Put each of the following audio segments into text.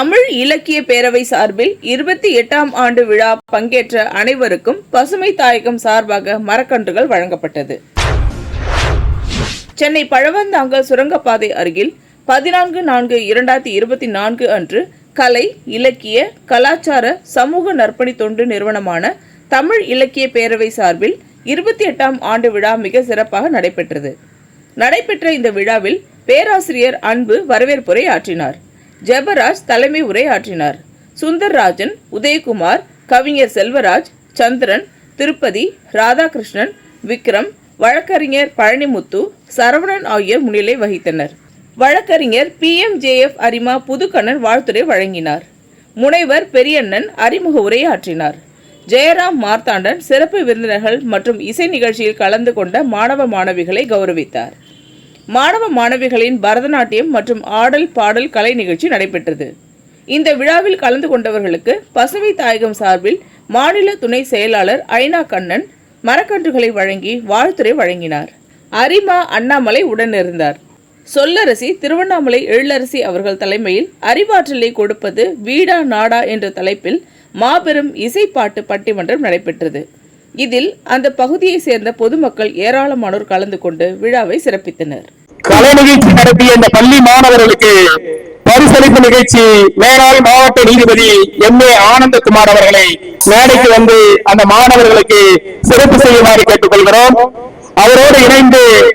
தமிழ் இலக்கிய பேரவை சார்பில் இருபத்தி எட்டாம் ஆண்டு விழா பங்கேற்ற அனைவருக்கும் பசுமை தாயகம் சார்பாக மரக்கன்றுகள் வழங்கப்பட்டது. சென்னை பழவந்தாங்கல் சுரங்கப்பாதை அருகில் பதினான்கு நான்கு இரண்டாயிரத்தி இருபத்தி நான்கு அன்று கலை இலக்கிய கலாச்சார சமூக நற்பணி தொண்டு நிறுவனமான தமிழ் இலக்கிய பேரவை சார்பில் இருபத்தி எட்டாம் ஆண்டு விழா மிக சிறப்பாக நடைபெற்றது. நடைபெற்ற இந்த விழாவில் பேராசிரியர் அன்பு வரவேற்புரை ஆற்றினார். ஜெபராஜ் தலைமை உரையாற்றினார். சுந்தர்ராஜன் உதயகுமார் கவிஞர் செல்வராஜ் சந்திரன் திருப்பதி ராதாகிருஷ்ணன் விக்ரம் வழக்கறிஞர் பழனிமுத்து சரவணன் ஆகியோர் முன்னிலை வகித்தனர். வழக்கறிஞர் பி எம் அரிமா புதுக்கண்ணன் வாழ்த்துரை வழங்கினார். முனைவர் பெரியண்ணன் அறிமுக உரையாற்றினார். ஜெயராம் மார்த்தாண்டன் சிறப்பு விருந்தினர்கள் மற்றும் இசை நிகழ்ச்சியில் கலந்து கொண்ட மாணவ மாணவிகளை கௌரவித்தார். மாணவ மாணவிகளின் பரதநாட்டியம் மற்றும் ஆடல் பாடல் கலை நிகழ்ச்சி நடைபெற்றது. இந்த விழாவில் கலந்து கொண்டவர்களுக்கு பசுமை தாயகம் சார்பில் மாநில துணை செயலாளர் ஐனா கண்ணன் மரக்கன்றுகளை வழங்கி வாழ்த்துறை வழங்கினார். அரிமா அண்ணாமலை உடனிருந்தார். சொல்லரசி திருவண்ணாமலை எழிலரசி அவர்கள் தலைமையில் அறிவாற்றலை கொடுப்பது வீடா நாடா என்ற தலைப்பில் மாபெரும் இசைப்பாட்டு பட்டிமன்றம் நடைபெற்றது. இதில் அந்த பகுதியைச் சேர்ந்த பொதுமக்கள் ஏராளமானோர் கலந்து கொண்டு விழாவை சிறப்பித்தனர். கலை நிகழ்ச்சி நடத்திய இந்த பள்ளி மாணவர்களுக்கு பரிசளிப்பு நிகழ்ச்சி மேலாள் மாவட்ட நீதிபதி எம். ஏ. ஆனந்தகுமார் அவர்களை மேடைக்கு வந்து அந்த மாணவர்களுக்கு சிறப்பு செய்யுமாறு கேட்டுக்கொள்கிறோம். அவரோடு இணைந்து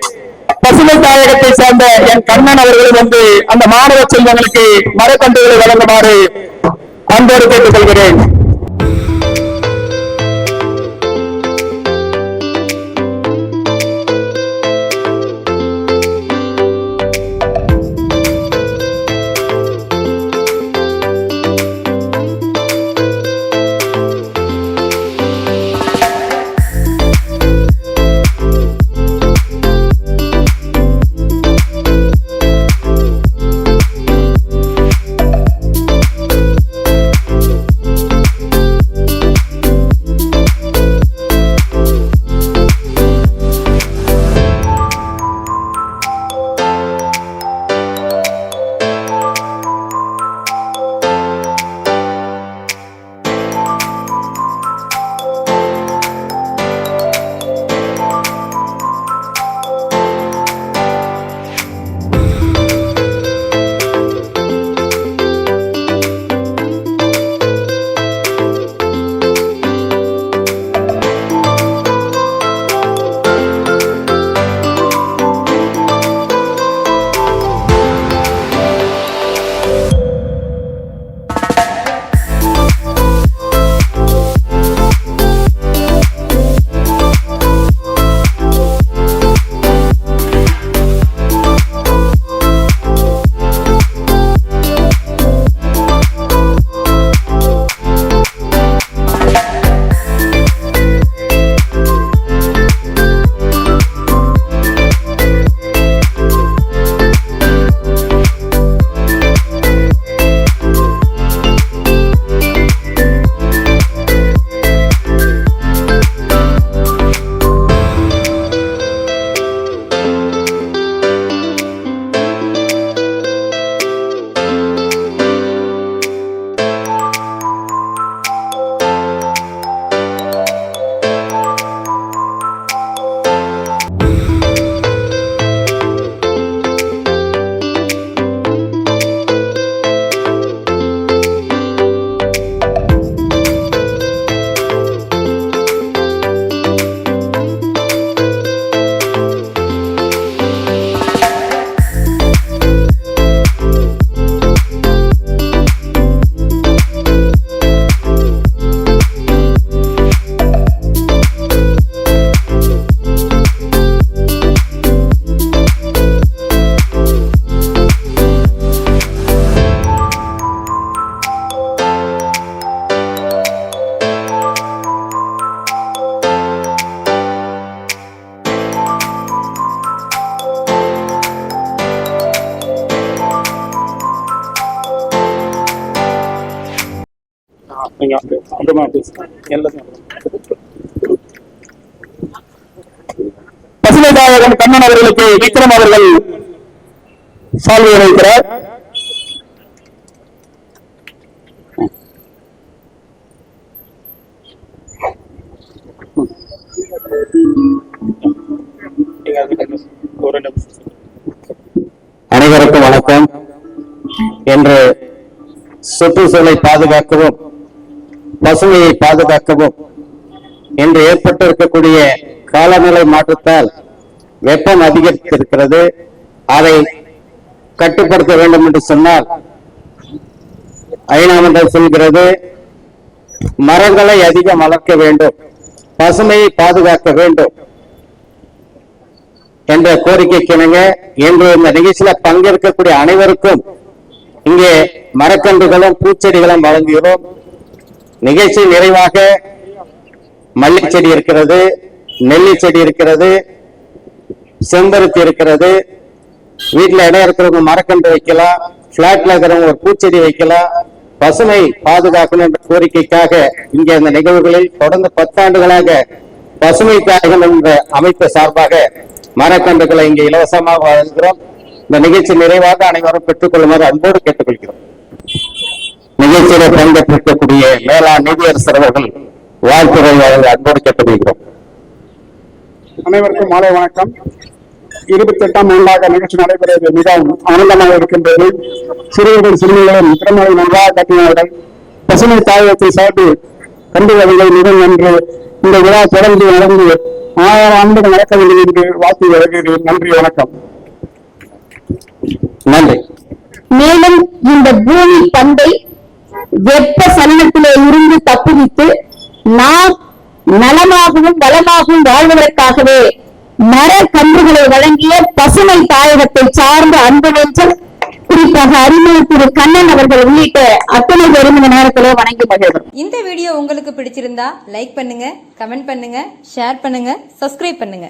பசுமை தாயகத்தை சேர்ந்த என் கண்ணன் அவர்களும் வந்து அந்த மாணவ செல்வங்களுக்கு மரக்கன்றுகளை வழங்குமாறு அன்போடு கேட்டுக்கொள்கிறேன். கண்ணன் அவர்களுக்கு விக்ரம் அவர்கள் சால்வை வைக்கிறார் அனைவருக்கும் வணக்கம். என்று சுற்றுச்சூழலை பாதுகாக்கவும் பசுமையை பாதுகாக்கவும். இன்று ஏற்பட்டிருக்கக்கூடிய காலநிலை மாற்றத்தால் வெப்பம் அதிகரித்திருக்கிறது. அதை கட்டுப்படுத்த வேண்டும் என்று சொன்னால் ஐநா மன்றம் சொல்கிறது மரங்களை அதிகம் வளர்க்க வேண்டும் பசுமையை பாதுகாக்க வேண்டும் என்ற கோரிக்கை கிணங்க இன்று இந்த நிகழ்ச்சியில பங்கேற்கக்கூடிய அனைவருக்கும் இங்கே மரக்கன்றுகளும் பூச்செடிகளும் வழங்குகிறோம். நிகழ்ச்சி நிறைவாக மல்லி செடி இருக்கிறது நெல்லி செடி இருக்கிறது செம்பருத்தி இருக்கிறது. வீட்டில் இடம் இருக்கிறவங்க மரக்கன்று வைக்கலாம் பிளாட்ல இருக்கிறவங்க ஒரு பூச்செடி வைக்கலாம். பசுமை பாதுகாக்கணும் என்ற கோரிக்கைக்காக இங்கே இந்த நிகழ்வுகளில் தொடர்ந்து பத்தாண்டுகளாக பசுமை தாயகம் என்ற அமைப்பு சார்பாக மரக்கன்றுகளை இங்கே இலவசமாக வழங்குகிறோம். இந்த நிகழ்ச்சி நிறைவாக அனைவரும் பெற்றுக் கொள்ளுமாறு அன்போடு கேட்டுக்கொள்கிறோம். நிகழ்ச்சியில பங்கேற்றிருக்கக்கூடிய மேலாண் நீதியரசர் அவர்கள் வாழ்த்துறை வழங்க அன்போடு கேட்டுக்கொள்கிறோம் அனைவருக்கும் மாலை வணக்கம். இருபத்தி எட்டாம் ஆண்டாக நிகழ்ச்சி நடைபெறுவது மிகவும் ஆனந்தமாக இருக்கின்றது. சிறுவர்கள் சிறுமிகளும் திறமையை நன்றாக காட்டினார்கள் பசுமை தாயகத்தை சார்ந்து கண்டுகொள்வதை மிகவும் நன்று. இந்த விழா தொடர்ந்து நடந்து ஆயிரம் ஆண்டுகள் நடக்க வேண்டும் என்று வாழ்த்து வருகிறேன். நன்றி வணக்கம். நன்றி. மேலும் இந்த பூமி பந்தை வெப்ப சலனத்திலே இருந்து தப்புவித்து நாம் நலமாகவும் வளமாகவும் வாழ்வதற்காகவே மர கன்றுகளை வழங்கிய பசுமை தாயகத்தை சார்ந்த அன்பு நெஞ்சம் குறிப்பாக அறிஞர் திரு கண்ணன் அவர்கள் உள்ளிட்ட அத்தனை பேரும் இந்த நேரத்திலே வணங்கி மகிழ்கிறோம். இந்த வீடியோ உங்களுக்கு பிடிச்சிருந்தா லைக் பண்ணுங்க கமெண்ட் பண்ணுங்க ஷேர் பண்ணுங்க சப்ஸ்கிரைப் பண்ணுங்க.